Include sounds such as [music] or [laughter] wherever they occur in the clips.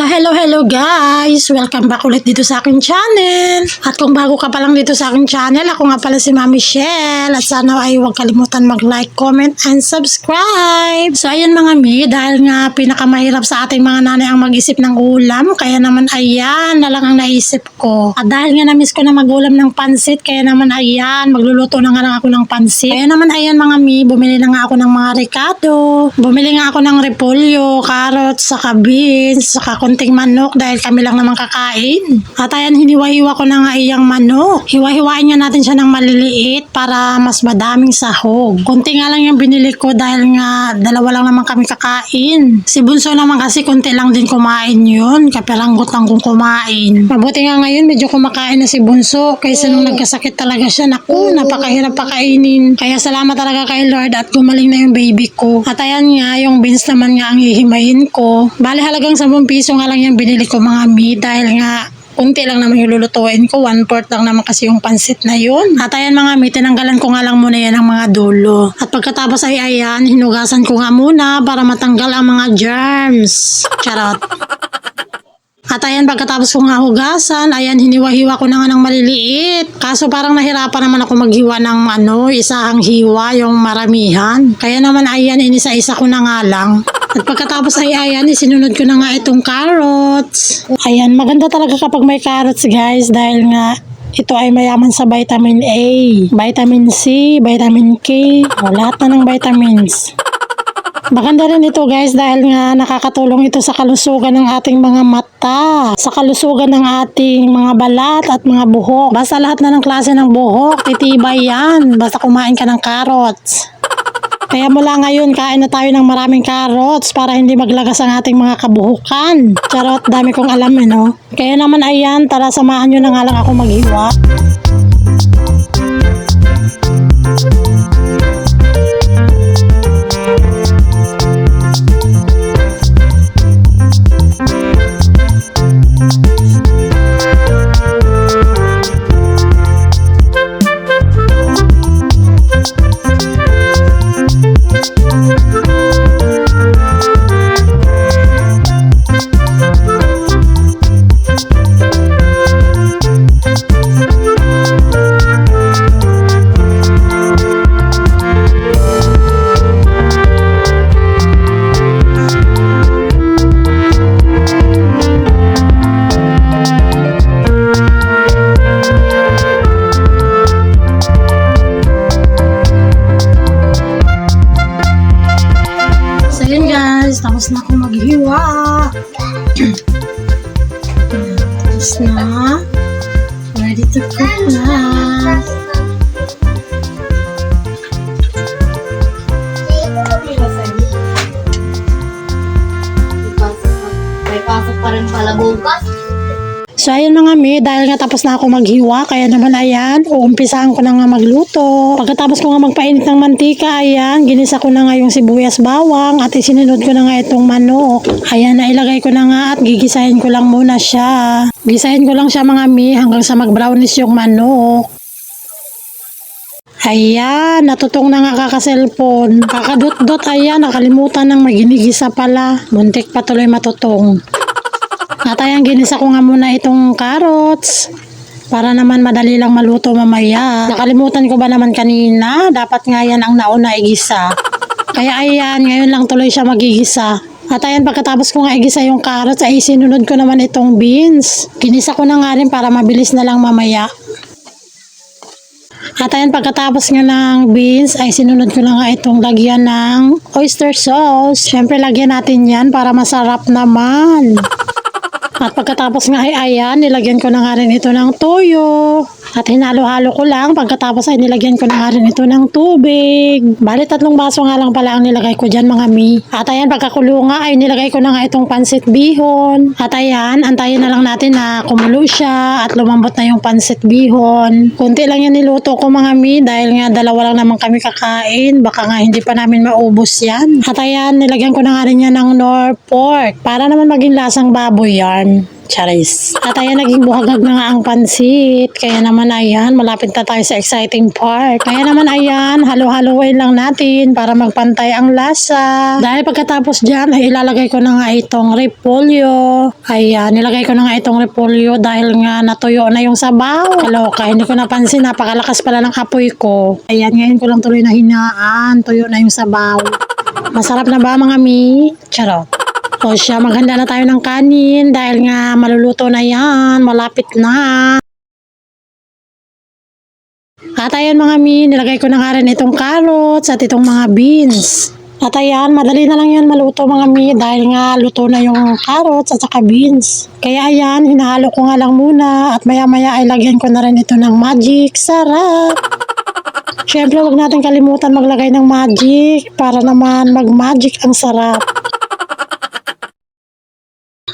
So hello hello guys! Welcome back ulit dito sa aking channel. At kung bago ka pa lang dito sa aking channel, ako nga pala si Mami Shell. At sana ay huwag kalimutan mag-like, comment, and subscribe. So ayan mga mi, dahil nga pinakamahirap sa ating mga nanay ang mag-isip ng ulam, kaya naman ayan na lang ang naisip ko. At dahil nga na-miss ko na mag-ulam ng pansit, kaya naman ayan, magluluto na nga lang ako ng pansit. Kaya naman ayan mga mi, bumili na nga ako ng mga ricado. Bumili nga ako ng repolyo, carrots, saka beans, saka konting manok dahil kami lang naman kakain. At ayan, hiniwa-hiwa ko na nga iyang manok. Hiwa-hiwain nga natin siya ng maliliit para mas madaming sahog. Konti nga lang yung binili ko dahil nga dalawa lang naman kami kakain. Si Bunso naman kasi konti lang din kumain yun. Kapiranggot lang kung kumain. Mabuti nga ngayon medyo kumakain na si Bunso kaysa nung nagkasakit talaga siya. Naku, napakahirap pakainin. Kaya salamat talaga kay Lord at gumaling na yung baby ko. At ayan nga, yung beans naman nga ang hihimayin ko. Bali halagang 10 piso nga lang yung binili ko mga mi dahil nga kunti lang naman yung lulutuin ko. One fourth lang naman kasi yung pansit na yun. At ayan mga mi, tinanggalan ko nga lang muna yan ang mga dulo. At pagkatapos ay ayan, hinugasan ko nga muna para matanggal ang mga germs. Charot. At ayan, pagkatapos ko nga hugasan, ayan, hiniwa-hiwa ko na nga ng maliliit. Kaso parang nahirapan naman ako maghiwa ng ano, isahang hiwa, yung maramihan. Kaya naman ayan, inisa-isa ko na nga lang. At pagkatapos ay ayan, isinunod ko na nga itong carrots. Ayan, maganda talaga kapag may carrots guys dahil nga ito ay mayaman sa vitamin A, vitamin C, vitamin K, o lahat na ng vitamins. Maganda rin ito guys dahil nga nakakatulong ito sa kalusugan ng ating mga mata, sa kalusugan ng ating mga balat at mga buhok. Basta lahat na ng klase ng buhok, titibay yan. Basta kumain ka ng carrots. Kaya mula ngayon, kain na tayo ng maraming carrots para hindi maglagas ang ating mga kabuhukan. Charot, dami kong alam eh, no? Kaya naman ayan, tara samahan nyo na nga lang ako maghiwa. Tapos na. Ready to cook na. May pasok pa rin pala bukas. So ayun mga mi, dahil nga tapos na ako maghiwa, kaya naman ayan, uumpisahan ko na nga magluto. Pagkatapos ko nga magpainit ng mantika, ayan, ginisa ko na nga yung sibuyas bawang at isinunod ko na nga itong manok. Ayan, nailagay ko na nga at gigisahin ko lang muna siya. Gisahin ko lang siya mga mi hanggang sa mag-brownish yung manok. Ayan, natutong na nga kaka-cellphone. Kakadot-dot, ayan, nakalimutan ng maginigisa pala. Muntik pa tuloy matutong. At ayan, ginisa ko nga muna itong carrots para naman madali lang maluto mamaya. Nakalimutan ko ba naman kanina? Dapat nga yan ang nauna igisa. Kaya ayan, ngayon lang tuloy siya magigisa. At ayan, pagkatapos ko nga igisa yung carrots, ay sinunod ko naman itong beans. Ginisa ko na nga rin para mabilis na lang mamaya. At ayan, pagkatapos nga ng beans, ay sinunod ko na nga itong lagyan ng oyster sauce. Siyempre, lagyan natin yan para masarap naman. At pagkatapos nga ay ayan, nilagyan ko na nga rin ito ng toyo. At hinalo-halo ko lang. Pagkatapos ay nilagyan ko na rin ito ng tubig. Bali, tatlong baso nga lang pala ang nilagay ko dyan mga mi. At ayan, pagkakulo nga ay nilagay ko na nga itong pansit bihon. At ayan, antayin na lang natin na kumulo siya at lumambot na yung pansit bihon. Kunti lang yan niluto ko mga mi dahil nga dalawa lang naman kami kakain. Baka nga hindi pa namin maubos yan. At ayan, nilagyan ko na nga rin yan ng nor pork para naman maging lasang baboy yan. Charis. At ayan, naging buhagag na nga ang pansit. Kaya naman ayan, malapit na tayo sa exciting part. Kaya naman ayan, halo-haloin lang natin para magpantay ang lasa. Dahil pagkatapos dyan, ay ilalagay ko na nga itong repolyo. Ayan, nilagay ko na nga itong repolyo dahil nga natuyo na yung sabaw. Kaloka, hindi ko napansin, napakalakas pala ng apoy ko. Ayan, ngayon ko lang tuloy na hinaan, tuyo na yung sabaw. Masarap na ba mga mi? Charot. O siya, maghanda na tayo ng kanin dahil nga maluluto na yan, malapit na. At ayan mga mi, nilagay ko na nga rin itong carrots at itong mga beans. At ayan, madali na lang yan maluto mga mi dahil nga luto na yung carrots at saka beans. Kaya ayan, hinahalo ko nga lang muna at maya maya ay lagyan ko na rin ito ng magic. Sarap! Siyempre, wag natin kalimutan maglagay ng magic para naman mag-magic ang sarap.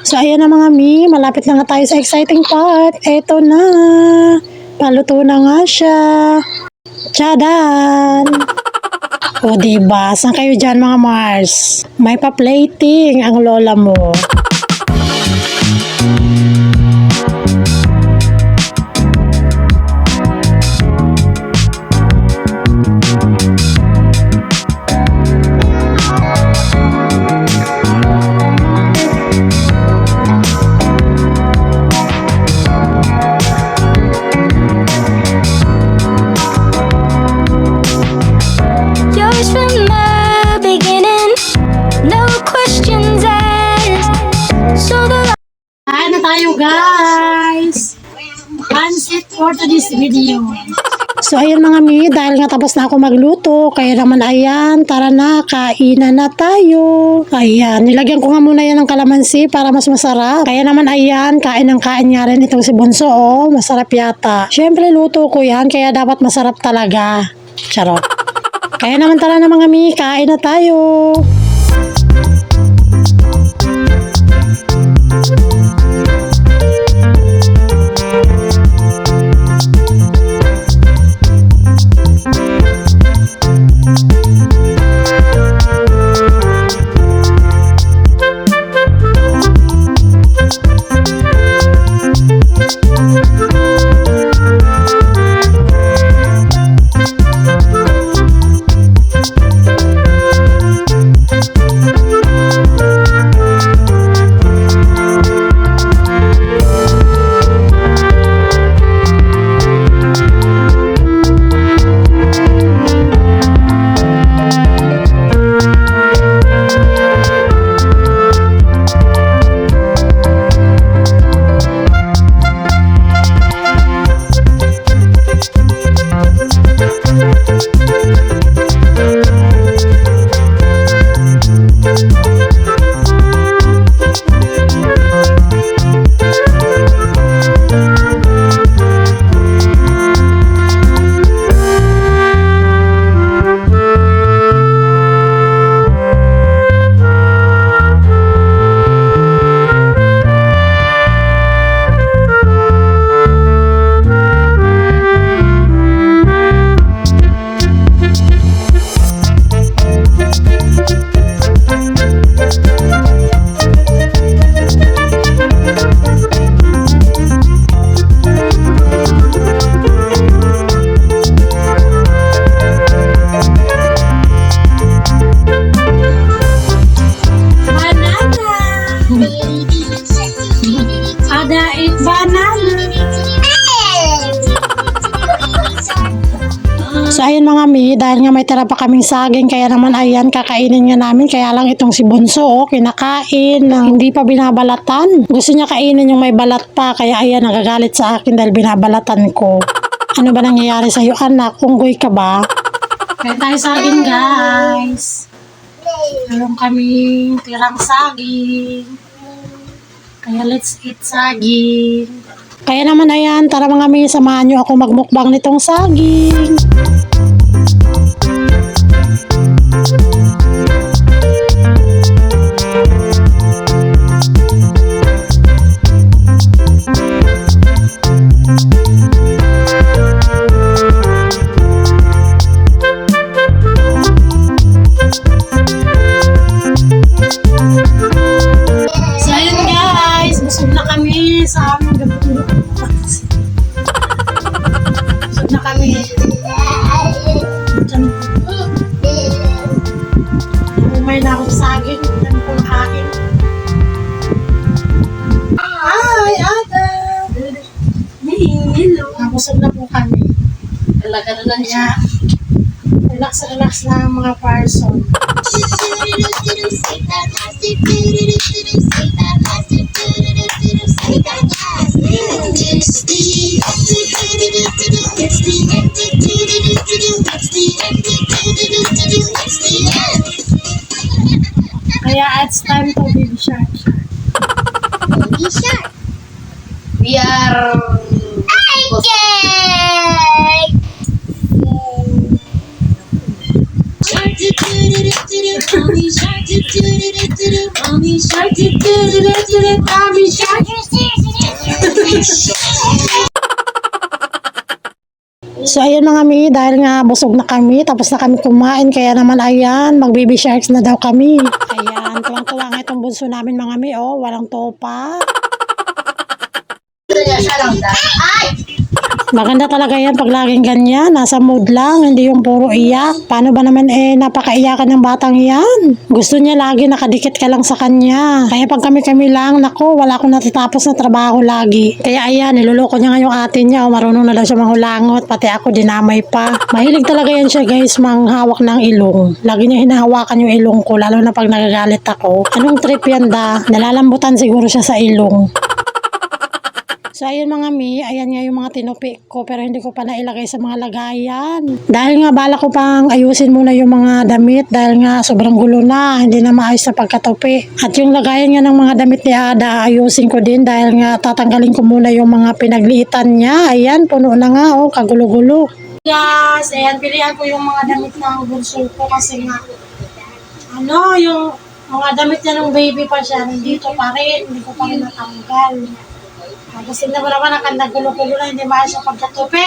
So, ayan na mga mi, malapit na nga tayo sa exciting part. Eto na, paluto na nga siya. Tchadan! O, diba? Saan kayo dyan mga Mars? May pa-plating ang lola mo. Today's video. So ayan mga mi, dahil nga tapos na ako magluto, kaya naman ayan, tara na, kainan na tayo. Ayan, nilagyan ko nga muna yan ng kalamansi para mas masarap. Kaya naman ayan, kain ng kain nga rin itong si Bunso, oh, masarap yata. Siyempre luto ko yan, kaya dapat masarap talaga. Charot. Kaya naman tara na mga mi, kain na tayo. Ada So ayun mga mi, dahil nga may tira pa kaming saging, kaya naman ayan, kakainin nga namin. Kaya lang itong si Bunso, oh, kinakain ng hindi pa binabalatan. Gusto niya kainin yung may balat pa, kaya ayan, nagagalit sa akin dahil binabalatan ko. Ano ba nangyayari sa'yo anak? Unggoy ka ba? Kaya tayo saging guys. Meron kaming tirang saging. Kaya let's eat saging. Kaya naman ayan, tara mga mi, samahan nyo ako magmukbang nitong saging. Talaga na lang. Kaya, relax, relax na ang mga person. Kaya it's time to baby shark. We are... So ayun mga mi, dahil nga busog na kami, tapos na kami kumain, kaya naman ayan, mag baby sharks na daw kami. Ayan, tuwang-tuwa nga itong bunso namin mga mi, oh, walang topa. Ay! Maganda talaga yan pag laging ganyan, nasa mood lang, hindi yung puro iyak. Paano ba naman eh, napakaiyakan ng batang yan? Gusto niya lagi nakadikit ka lang sa kanya. Kaya pag kami-kami lang, nako, wala akong natatapos na trabaho lagi. Kaya ayan, niloloko niya nga yung ate niya, oh, marunong na daw siya manghulangot, pati ako dinamay pa. Mahilig talaga yan siya guys, manghawak ng ilong. Lagi niya hinahawakan yung ilong ko, lalo na pag nagagalit ako. Anong trip yan da? Nalalambutan siguro siya sa ilong. So ayun mga mi, ayan nga yung mga tinupi ko pero hindi ko pa nailagay sa mga lagayan. Dahil nga bala ko pang ayusin muna yung mga damit dahil nga sobrang gulo na, hindi na maayos sa pagkatupi. At yung lagayan nga ng mga damit ni Ada, ayusin ko din dahil nga tatanggalin ko muna yung mga pinagliitan niya. Ayan, puno na nga oh, kagulo-gulo. Guys, ayan, pilihan ko yung mga damit ng bunso ko kasi nga ano, yung mga damit niya ng baby pa siya, nandito pa rin, hindi ko pa rin natanggal. Hindi mo naman ang kandagulo-gulo na hindi maayos sa pagkatupi.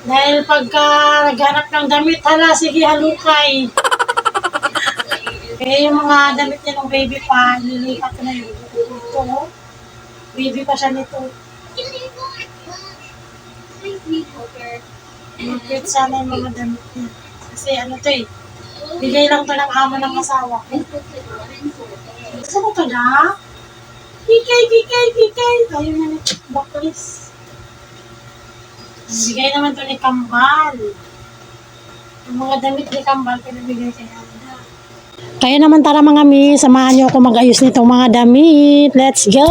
Dahil pagka naghanap ng damit, hala, sige, halukay. Kaya [laughs] yung mga damit niya ng baby pa, nilipat na yung ito. oh. Baby pa siya nito. Cute sana yung mga damit niya. Kasi ano to eh, bigay lang to ng amo ng asawa ko. Gusto mo to na? Kikay, kikay, kikay. Ayaw na ni Baklis. Bigay naman to ni Kambal. Ang mga damit ni Kambal, pinabigay kay Anda. Kaya naman tara mga mi, samahan niyo ako mag-ayos nitong mga damit. Let's go!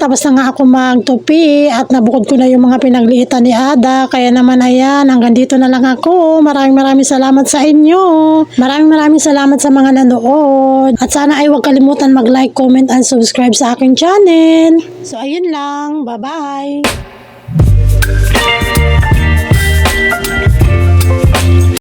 Tapos na nga ako magtupi at nabukod ko na yung mga pinagliitan ni Ada. Kaya naman ayan, hanggang dito na lang ako. Maraming maraming salamat sa inyo. Maraming maraming salamat sa mga nanood. At sana ay huwag kalimutan mag-like, comment, and subscribe sa aking channel. So ayun lang. Bye-bye.